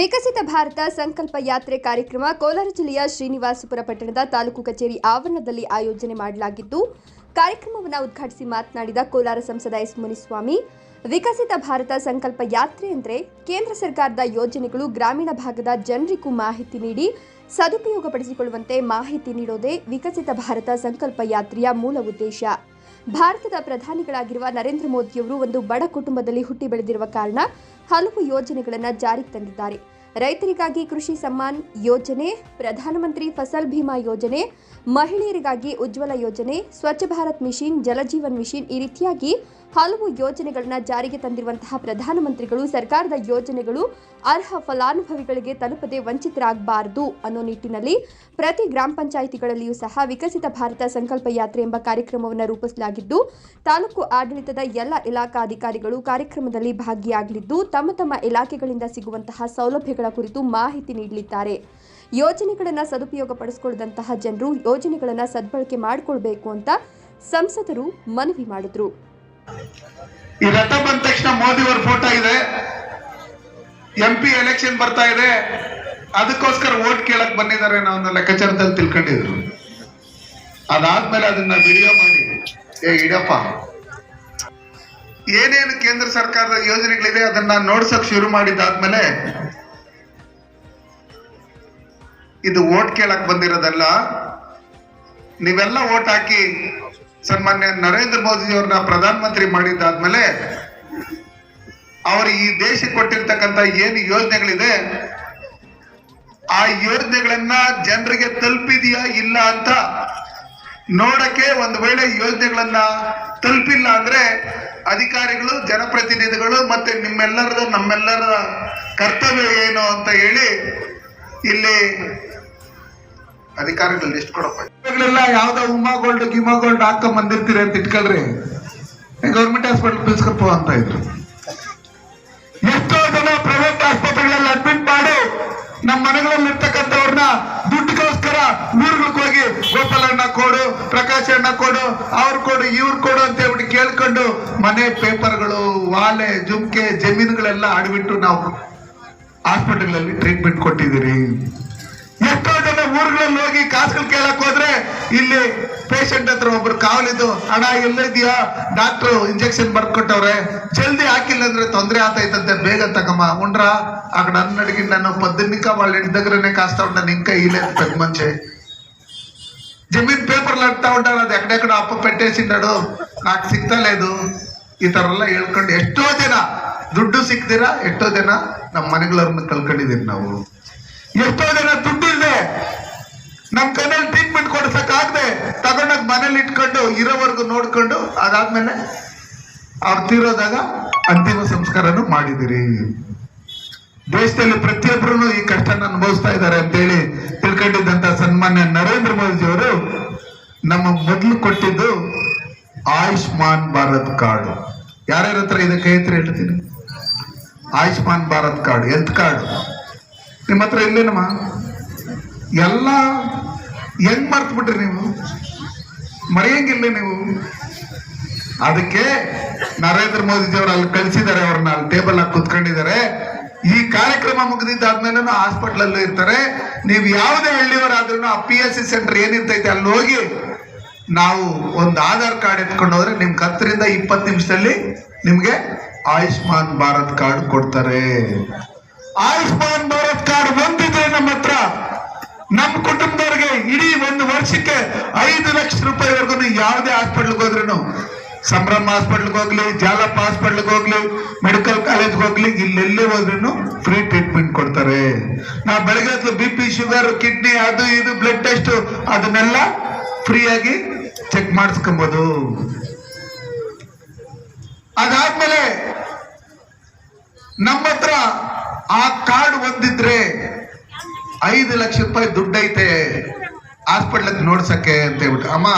ವಿಕಸಿತ ಭಾರತ ಸಂಕಲ್ಪ ಯಾತ್ರೆ ಕಾರ್ಯಕ್ರಮ ಕೋಲಾರ ಜಿಲ್ಲೆಯ ಶ್ರೀನಿವಾಸಪುರ ಪಟ್ಟಣದ ತಾಲೂಕು ಕಚೇರಿ ಆವರಣದಲ್ಲಿ ಆಯೋಜನೆ ಮಾಡಲಾಗಿದ್ದು, ಕಾರ್ಯಕ್ರಮವನ್ನು ಉದ್ಘಾಟಿಸಿ ಮಾತನಾಡಿದ ಕೋಲಾರ ಸಂಸದ ಎಸ್ ಮುನಿಸ್ವಾಮಿ, ವಿಕಸಿತ ಭಾರತ ಸಂಕಲ್ಪ ಯಾತ್ರೆ ಅಂದರೆ ಕೇಂದ್ರ ಸರ್ಕಾರದ ಯೋಜನೆಗಳು ಗ್ರಾಮೀಣ ಭಾಗದ ಜನರಿಗೂ ಮಾಹಿತಿ ನೀಡಿ ಸದುಪಯೋಗಪಡಿಸಿಕೊಳ್ಳುವಂತೆ ಮಾಹಿತಿ ನೀಡೋದೇ ವಿಕಸಿತ ಭಾರತ ಸಂಕಲ್ಪ ಯಾತ್ರೆಯ ಮೂಲ ಉದ್ದೇಶ. ಭಾರತದ ಪ್ರಧಾನಿಗಳಾಗಿರುವ ನರೇಂದ್ರ ಮೋದಿಯವರು ಒಂದು ಬಡ ಕುಟುಂಬದಲ್ಲಿ ಹುಟ್ಟಿ ಬೆಳೆದಿರುವ ಕಾರಣ ಹಲವು ಯೋಜನೆಗಳನ್ನು ಜಾರಿಗೆ ತಂದಿದ್ದಾರೆ. ರೈತರಿಗಾಗಿ ಕೃಷಿ ಸಮ್ಮಾನ್ ಯೋಜನೆ, ಪ್ರಧಾನಮಂತ್ರಿ ಫಸಲ್ ಭೀಮಾ ಯೋಜನೆ, ಮಹಿಳೆಯರಿಗಾಗಿ ಉಜ್ವಲ ಯೋಜನೆ, ಸ್ವಚ್ಛ ಭಾರತ್ ಮಿಷನ್, ಜಲಜೀವನ್ ಮಿಷನ್ ಈ ರೀತಿಯಾಗಿ ಹಲವು ಯೋಜನೆಗಳನ್ನು ಜಾರಿಗೆ ತಂದಿರುವಂತಹ ಪ್ರಧಾನಮಂತ್ರಿಗಳು ಸರ್ಕಾರದ ಯೋಜನೆಗಳು ಅರ್ಹ ಫಲಾನುಭವಿಗಳಿಗೆ ತಲುಪದೆ ವಂಚಿತರಾಗಬಾರದು ಅನ್ನೋ ನಿಟ್ಟಿನಲ್ಲಿ ಪ್ರತಿ ಗ್ರಾಮ ಪಂಚಾಯಿತಿಗಳಲ್ಲಿಯೂ ಸಹ ವಿಕಸಿತ ಭಾರತ ಸಂಕಲ್ಪ ಯಾತ್ರೆ ಎಂಬ ಕಾರ್ಯಕ್ರಮವನ್ನು ರೂಪಿಸಲಾಗಿದ್ದು, ತಾಲೂಕು ಆಡಳಿತದ ಎಲ್ಲ ಇಲಾಖಾ ಅಧಿಕಾರಿಗಳು ಕಾರ್ಯಕ್ರಮದಲ್ಲಿ ಭಾಗಿಯಾಗಲಿದ್ದು, ತಮ್ಮ ತಮ್ಮ ಇಲಾಖೆಗಳಿಂದ ಸಿಗುವಂತಹ ಸೌಲಭ್ಯಗಳ ಕುರಿತು ಮಾಹಿತಿ ನೀಡಲಿದ್ದಾರೆ. ಯೋಜನೆಗಳನ್ನು ಸದುಪಯೋಗಪಡಿಸಿಕೊಳ್ಳದಂತಹ ಜನರು ಯೋಜನೆಗಳನ್ನು ಸದ್ಬಳಕೆ ಮಾಡಿಕೊಳ್ಬೇಕು ಅಂತ ಸಂಸದರು ಮನವಿ ಮಾಡಿದ್ರು. ಈ ರಥ ಬಂದ ತಕ್ಷಣ ಮೋದಿ ಅವರ ಫೋಟೋ ಇದೆ. ಎಂ ಪಿ ಎಲೆಕ್ಷನ್ ಬರ್ತಾ ಇದೆ. ಅದಕ್ಕೋಸ್ಕರ ಓಟ್ ಕೇಳಕ್ ಬಂದಿದ್ದಾರೆ ನಾವು ಲೆಕ್ಕಾಚಾರದಲ್ಲಿ ತಿಳ್ಕೊಂಡಿದ್ರು. ಅದಾದ್ಮೇಲೆ ಅದನ್ನ ವಿಡಿಯೋ ಮಾಡಿ. ಏ, ಇಡಪ್ಪ. ಏನೇನು ಕೇಂದ್ರ ಸರ್ಕಾರದ ಯೋಜನೆಗಳಿದೆ ಅದನ್ನ ನೋಡ್ಸಕ್ ಶುರು ಮಾಡಿದಾದ್ಮೇಲೆ ಇದು ಓಟ್ ಕೇಳಕ್ ಬಂದಿರೋದಲ್ಲ. ನೀವೆಲ್ಲ ಓಟ್ ಹಾಕಿ ಸನ್ಮಾನ್ಯ ನರೇಂದ್ರ ಮೋದಿ ಅವ್ರನ್ನ ಪ್ರಧಾನಮಂತ್ರಿ ಮಾಡಿದ್ದಾದ್ಮೇಲೆ ಅವರು ಈ ದೇಶಕ್ಕೆ ಕೊಟ್ಟಿರ್ತಕ್ಕಂತ ಏನು ಯೋಜನೆಗಳಿದೆ, ಆ ಯೋಜನೆಗಳನ್ನ ಜನರಿಗೆ ತಲುಪಿದೆಯಾ ಇಲ್ಲ ಅಂತ ನೋಡಕ್ಕೆ ಒಂದು ವೇಳೆ ಯೋಜನೆಗಳನ್ನ ತಲುಪಿಲ್ಲ ಅಂದ್ರೆ ಅಧಿಕಾರಿಗಳು, ಜನಪ್ರತಿನಿಧಿಗಳು ಮತ್ತೆ ನಿಮ್ಮೆಲ್ಲರ ನಮ್ಮೆಲ್ಲರ ಕರ್ತವ್ಯ ಏನು ಅಂತ ಹೇಳಿ ಇಲ್ಲಿ ಅಧಿಕಾರಿಗಳು ಲಿಸ್ಟ್ ಕೊಡಪ್ಪ. ಯಾವ್ದೋ ಉಮಾ ಗೋಲ್ಡ್ ಗಿಮಾ ಗೋಲ್ಡ್ ಹಾಕೊಂಡ್ ಬಂದಿರ್ತೀರಿ ಅಂತ ಇಟ್ಕೊಳ್ರಿ. ಗೌರ್ಮೆಂಟ್ ಹಾಸ್ಪಿಟಲ್ ಬೀಸ್ಕಪ್ಪ ಅಂತ ಇದ್ರು. ಎಷ್ಟೋ ಜನ ಪ್ರೈವೇಟ್ ಆಸ್ಪತ್ರೆಗಳಲ್ಲಿ ಅಡ್ಮಿಟ್ ಮಾಡಿ ನಮ್ಮ ಮನೆಗಳಲ್ಲಿ ಇರ್ತಕ್ಕಂಥವ್ರನ್ನ ದುಡ್ಡಿಗೋಸ್ಕರ ಊರುಗಳಿಗೆ ಹೋಗಿ ಗೋಪಾಲಣ್ಣ ಕೊಡು, ಪ್ರಕಾಶ್ ಅಣ್ಣ ಕೊಡು, ಅವ್ರು ಕೊಡು, ಇವ್ರು ಕೊಡು ಅಂತ ಹೇಳ್ಬಿಟ್ಟು ಕೇಳ್ಕೊಂಡು ಮನೆ ಪೇಪರ್ಗಳು, ವಾಲೆ, ಜುಮ್ಕೆ, ಜಮೀನುಗಳೆಲ್ಲ ಆಡ್ಬಿಟ್ಟು ನಾವು ಹಾಸ್ಪಿಟಲ್ ಟ್ರೀಟ್ಮೆಂಟ್ ಕೊಟ್ಟಿದ್ದೀರಿ. ಬೇರೆ ಊರುಗಳಲ್ಲಿ ಹೋಗಿ ಕಾಸುಗಳು ಕೇಳಕ್ ಹೋದ್ರೆ ಇಲ್ಲಿ ಪೇಷಂಟ್ ಹತ್ರ ಒಬ್ರು ಕಾವಲಿದ್ದು ಹಣ ಎಲ್ಲದಿಯಾ? Doctor injection ಬರ್ಕೊಟ್ಟವ್ರೆ. ಜಲ್ದಿ ಹಾಕಿಲ್ಲ ಅಂದ್ರೆ ತೊಂದರೆ ಆತೈತಂತೆ, ಬೇಗ ತಗಮ್ಮ. ಉಂಡ್ರ? ಅక్కడ ಅನ್ನಡಿಗೆ ನಾನು ಪದ್ದನಿಕ ಹಿಡ್ದಗ್ರೆ ಕಾಸ್ತಾ ಉಂಟ కాస్తా ఉంటాను ఇంకా ఈలేదు ಜಮೀನ್ ಪೇಪರ್ జమీన్ పేపర్లు అంటా ಅದು ಎಕಡೆ ಕಡೆ ಅಪ್ಪ పెట్టేసిండాడు నాకు సిగ్తా లేదు ಈ ಥರ ಎಲ್ಲ ಹೇಳ್ಕೊಂಡು ಎಷ್ಟೋ ಜನ, ದುಡ್ಡು ಸಿಕ್ತೀರಾ ಎಷ್ಟೋ ಜನ ನಮ್ಮ ಮನೆಗಳವ್ರನ್ನ ಕಳ್ಕೊಂಡಿದ್ದೀವಿ ನಾವು. ಎಷ್ಟೋ ಜನ ದುಡ್ಡು ಇದೆ ನಮ್ ಕೈನಲ್ಲಿ ಟ್ರೀಟ್ಮೆಂಟ್ ಕೊಡ್ಸಕ್ ಆಗದೆ ತಗೊಂಡಾಗ ಮನೇಲಿ ಇಟ್ಕೊಂಡು ಇರೋವರೆಗೂ ನೋಡ್ಕೊಂಡು ಅದಾದ್ಮೇಲೆ ಅವ್ರು ತೀರೋದಾಗ ಅಂತಿಮ ಸಂಸ್ಕಾರನು ಮಾಡಿದಿರಿ. ದೇಶದಲ್ಲಿ ಪ್ರತಿಯೊಬ್ಬರು ಈ ಕಷ್ಟನ ಅನುಭವಿಸ್ತಾ ಇದ್ದಾರೆ ಅಂತೇಳಿ ತಿಳ್ಕೊಂಡಿದ್ದಂತ ಸನ್ಮಾನ್ಯ ನರೇಂದ್ರ ಮೋದಿ ಅವರು ನಮ್ಮ ಮೊದಲು ಕೊಟ್ಟಿದ್ದು ಆಯುಷ್ಮಾನ್ ಭಾರತ್ ಕಾರ್ಡ್. ಯಾರ್ಯಾರ ಹತ್ರ ಇದಕ್ಕೆ ಕೈ ಹೇಳ್ತೀನಿ. Ayushman Bharat card, health card. ನಿಮ್ಮ ಹತ್ರ ಇಲ್ಲೇನಮ್ಮ ಎಲ್ಲ ಹೆಂಗ್ ಮರ್ತು ಬಿಟ್ರಿ ನೀವು? ಮರೆಯಂಗಿಲ್ಲ ನೀವು? ಅದಕ್ಕೆ ನರೇಂದ್ರ ಮೋದಿ ಅವರು ಅಲ್ಲಿ ಕಳಿಸಿದ್ದಾರೆ, ಅವ್ರನ್ನ ಅಲ್ಲಿ ಟೇಬಲ್ ಹಾಕಿ ಕುತ್ಕೊಂಡಿದ್ದಾರೆ. ಈ ಕಾರ್ಯಕ್ರಮ ಮುಗಿದಿದ್ದಾದ್ಮೇಲೆ ಹಾಸ್ಪಿಟಲ್ ಅಲ್ಲೂ ಇರ್ತಾರೆ. ನೀವು ಯಾವುದೇ ಹಳ್ಳಿಯವರಾದ್ರೂ ಆ ಪಿ ಎಸ್ ಸಿ ಸೆಂಟರ್ ಏನಿರ್ತೈತೆ ಅಲ್ಲಿ ಹೋಗಿ ನಾವು ಒಂದು ಆಧಾರ್ ಕಾರ್ಡ್ ಎತ್ಕೊಂಡು ಹೋದ್ರೆ ನಿಮ್ಗೆ ಹತ್ತರಿಂದ ಇಪ್ಪತ್ತು ನಿಮಿಷದಲ್ಲಿ ನಿಮಗೆ ಆಯುಷ್ಮಾನ್ ಭಾರತ್ ಕಾರ್ಡ್ ಕೊಡ್ತಾರೆ. ಆಯುಷ್ಮಾನ್ ಭಾರತ್ ಕಾರ್ಡ್ ಒಂದಿದ್ರೆ ನಮ್ಮ ಹತ್ರ ನಮ್ಮ ಕುಟುಂಬದವ್ರಿಗೆ ಇಡೀ ಒಂದು ವರ್ಷಕ್ಕೆ ಐದು ಲಕ್ಷ ರೂಪಾಯಿವರೆಗೂ ಯಾವುದೇ ಹಾಸ್ಪಿಟ್ಲ್ಗೆ ಹೋದ್ರೂ ಸಂಭ್ರಮ ಹಾಸ್ಪಿಟ್ಲ್ಗೆ ಹೋಗ್ಲಿ, ಜಾಲಪ್ಪ ಹಾಸ್ಪಿಟ್ಲ್ಗೆ ಹೋಗ್ಲಿ, ಮೆಡಿಕಲ್ ಕಾಲೇಜ್ಗೆ ಹೋಗ್ಲಿ, ಇಲ್ಲೆಲ್ಲೇ ಹೋದ್ರೂ ಫ್ರೀ ಟ್ರೀಟ್ಮೆಂಟ್ ಕೊಡ್ತಾರೆ. ನಾವು ಬೆಳಗ್ಗೆ ಹೊತ್ತು ಬಿ ಪಿ ಶುಗರ್, ಕಿಡ್ನಿ ಅದು ಇದು ಬ್ಲಡ್ ಟೆಸ್ಟ್ ಅದನ್ನೆಲ್ಲ ಫ್ರೀಯಾಗಿ ಚೆಕ್ ಮಾಡಿಸ್ಕೊಬೋದು. ಅದಾದ್ಮೇಲೆ ನಮ್ಮ ಹತ್ರ ಆ ಕಾರ್ಡ್ ಒಂದಿದ್ರೆ ಐದು ಲಕ್ಷ ರೂಪಾಯಿ ದುಡ್ಡೈತೆ. ಹಾಸ್ಪಿಟ್ಲಕ್ಕೆ ನೋಡ್ಸಕ್ಕೆ ಅಂತ ಹೇಳ್ಬಿಟ್ಟು ಅಮ್ಮ